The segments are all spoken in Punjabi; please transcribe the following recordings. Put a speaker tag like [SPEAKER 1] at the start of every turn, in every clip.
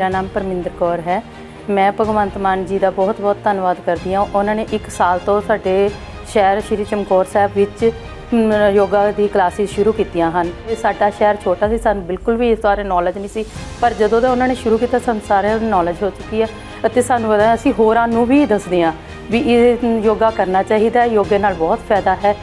[SPEAKER 1] ਮੇਰਾ ਨਾਮ ਪਰਮਿੰਦਰ ਕੌਰ ਹੈ। ਮੈਂ ਭਗਵੰਤ ਮਾਨ ਜੀ ਦਾ ਬਹੁਤ-ਬਹੁਤ ਧੰਨਵਾਦ ਕਰਦੀ ਹਾਂ। ਉਹਨਾਂ ਨੇ 1 ਸਾਲ ਤੋਂ ਸਾਡੇ ਸ਼ਹਿਰ ਸ਼੍ਰੀ ਚਮਕੌਰ ਸਾਹਿਬ ਵਿੱਚ ਯੋਗਾ ਦੀ ਕਲਾਸਿਸ ਸ਼ੁਰੂ ਕੀਤੀਆਂ ਹਨ। ਇਹ ਸਾਡਾ ਸ਼ਹਿਰ ਛੋਟਾ ਸੀ, ਸਾਨੂੰ ਬਿਲਕੁਲ ਵੀ ਇਸ ਬਾਰੇ ਨੌਲੇਜ ਨਹੀਂ ਸੀ। ਪਰ ਜਦੋਂ ਦਾ ਉਹਨਾਂ ਨੇ ਸ਼ੁਰੂ ਕੀਤਾ, ਸਾਨੂੰ ਸਾਰਿਆਂ ਨੂੰ ਨੌਲੇਜ ਹੋ ਚੁੱਕੀ ਹੈ ਅਤੇ ਸਾਨੂੰ ਪਤਾ ਅਸੀਂ ਹੋਰਾਂ ਨੂੰ ਵੀ ਦੱਸਦੇ ਹਾਂ ਵੀ ਇਹ ਯੋਗਾ ਕਰਨਾ ਚਾਹੀਦਾ ਹੈ। ਯੋਗੇ ਨਾਲ ਬਹੁਤ ਫਾਇਦਾ ਹੈ।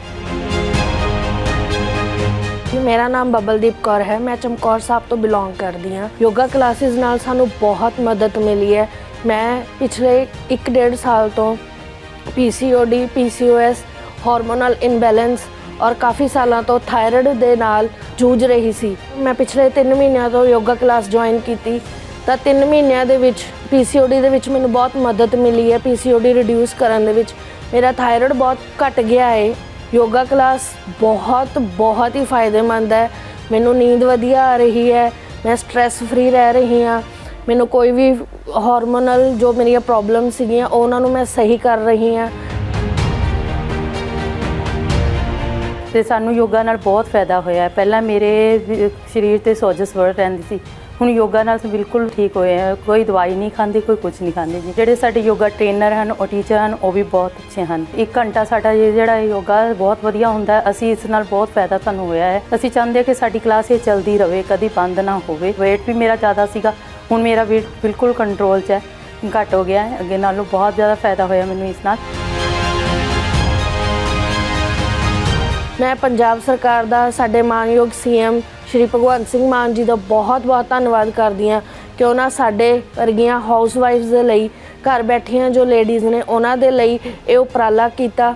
[SPEAKER 2] ਮੇਰਾ ਨਾਮ ਬਬਲਦੀਪ ਕੌਰ ਹੈ। ਮੈਂ ਚਮਕੌਰ ਸਾਹਿਬ ਤੋਂ ਬਿਲੋਂਗ ਕਰਦੀ ਹਾਂ। ਯੋਗਾ ਕਲਾਸਿਸ ਨਾਲ ਸਾਨੂੰ ਬਹੁਤ ਮਦਦ ਮਿਲੀ ਹੈ। ਮੈਂ ਪਿਛਲੇ 1.5 ਸਾਲ ਤੋਂ PCOD PCOS ਹਾਰਮੋਨਲ ਇਨਬੈਲੈਂਸ ਔਰ ਕਾਫੀ ਸਾਲਾਂ ਤੋਂ ਥਾਇਰਾਇਡ ਦੇ ਨਾਲ ਜੂਝ ਰਹੀ ਸੀ। ਮੈਂ ਪਿਛਲੇ 3 ਮਹੀਨਿਆਂ ਤੋਂ ਯੋਗਾ ਕਲਾਸ ਜੁਆਇਨ ਕੀਤੀ। ਤਾਂ 3 ਮਹੀਨਿਆਂ ਦੇ ਵਿੱਚ PCOD ਦੇ ਵਿੱਚ ਮੈਨੂੰ ਬਹੁਤ ਮਦਦ ਮਿਲੀ ਹੈ। PCOD ਰਿਡਿਊਸ ਕਰਨ ਦੇ ਵਿੱਚ ਮੇਰਾ ਥਾਇਰਾਇਡ ਬਹੁਤ ਘਟ ਗਿਆ ਹੈ ਯੋਗਾ ਕਲਾਸ ਬਹੁਤ ਬਹੁਤ ਹੀ ਫਾਇਦੇਮੰਦ ਹੈ। ਮੈਨੂੰ ਨੀਂਦ ਵਧੀਆ ਆ ਰਹੀ ਹੈ, ਮੈਂ ਸਟ੍ਰੈਸ ਫ੍ਰੀ ਰਹਿ ਰਹੀ ਹਾਂ। ਮੈਨੂੰ ਕੋਈ ਵੀ ਹਾਰਮੋਨਲ ਜੋ ਮੇਰੀਆਂ ਪ੍ਰੋਬਲਮ ਸੀਗੀਆਂ, ਉਹਨਾਂ ਨੂੰ ਮੈਂ ਸਹੀ ਕਰ ਰਹੀ ਹਾਂ।
[SPEAKER 1] ਤੇ ਸਾਨੂੰ ਯੋਗਾ ਨਾਲ ਬਹੁਤ ਫਾਇਦਾ ਹੋਇਆ ਪਹਿਲਾਂ ਮੇਰੇ ਸਰੀਰ ਤੇ ਸੋਜਸ ਵੜ ਰਹਿੰਦੀ ਸੀ। ਹੁਣ ਯੋਗਾ ਨਾਲ ਤਾਂ ਬਿਲਕੁਲ ਠੀਕ ਹੋਏ ਆ। ਕੋਈ ਦਵਾਈ ਨਹੀਂ ਖਾਂਦੀ, ਕੋਈ ਕੁਝ ਨਹੀਂ ਖਾਂਦੀ ਜੀ। ਜਿਹੜੇ ਸਾਡੇ ਯੋਗਾ ਟ੍ਰੇਨਰ ਹਨ, ਉਹ ਟੀਚਰ ਹਨ, ਉਹ ਵੀ ਬਹੁਤ ਅੱਛੇ ਹਨ। ਇੱਕ ਘੰਟਾ ਸਾਡਾ ਜਿਹੜਾ ਯੋਗਾ ਬਹੁਤ ਵਧੀਆ ਹੁੰਦਾ ਅਸੀਂ ਇਸ ਨਾਲ ਬਹੁਤ ਫਾਇਦਾ ਸਾਨੂੰ ਹੋਇਆ ਹੈ। ਅਸੀਂ ਚਾਹੁੰਦੇ ਹਾਂ ਕਿ ਸਾਡੀ ਕਲਾਸ ਇਹ ਚੱਲਦੀ ਰਹੇ ਕਦੀ ਬੰਦ ਨਾ ਹੋਵੇ। weight ਵੀ ਮੇਰਾ ਜ਼ਿਆਦਾ ਸੀਗਾ। ਹੁਣ ਮੇਰਾ weight ਬਿਲਕੁਲ ਕੰਟਰੋਲ 'ਚ ਹੈ। ਘਟ ਹੋ ਗਿਆ ਹੈ। ਅੱਗੇ ਨਾਲੋਂ ਬਹੁਤ ਜ਼ਿਆਦਾ ਫਾਇਦਾ ਹੋਇਆ ਮੈਨੂੰ ਇਸ ਨਾਲ।
[SPEAKER 2] ਮੈਂ ਪੰਜਾਬ ਸਰਕਾਰ ਦਾ ਸਾਡੇ ਮਾਨਯੋਗ ਸੀਐਮ ਸ਼੍ਰੀ ਭਗਵੰਤ ਸਿੰਘ ਮਾਨ ਜੀ ਦਾ ਬਹੁਤ-ਬਹੁਤ ਧੰਨਵਾਦ ਕਰਦੀ ਹਾਂ ਕਿ ਉਹਨਾਂ ਸਾਡੇ ਵਰਗੀਆਂ ਹਾਊਸਵਾਈਫਸ ਦੇ ਲਈ ਘਰ ਬੈਠੀਆਂ ਜੋ ਲੇਡੀਜ਼ ਨੇ ਉਹਨਾਂ ਦੇ ਲਈ ਇਹ ਉਪਰਾਲਾ ਕੀਤਾ।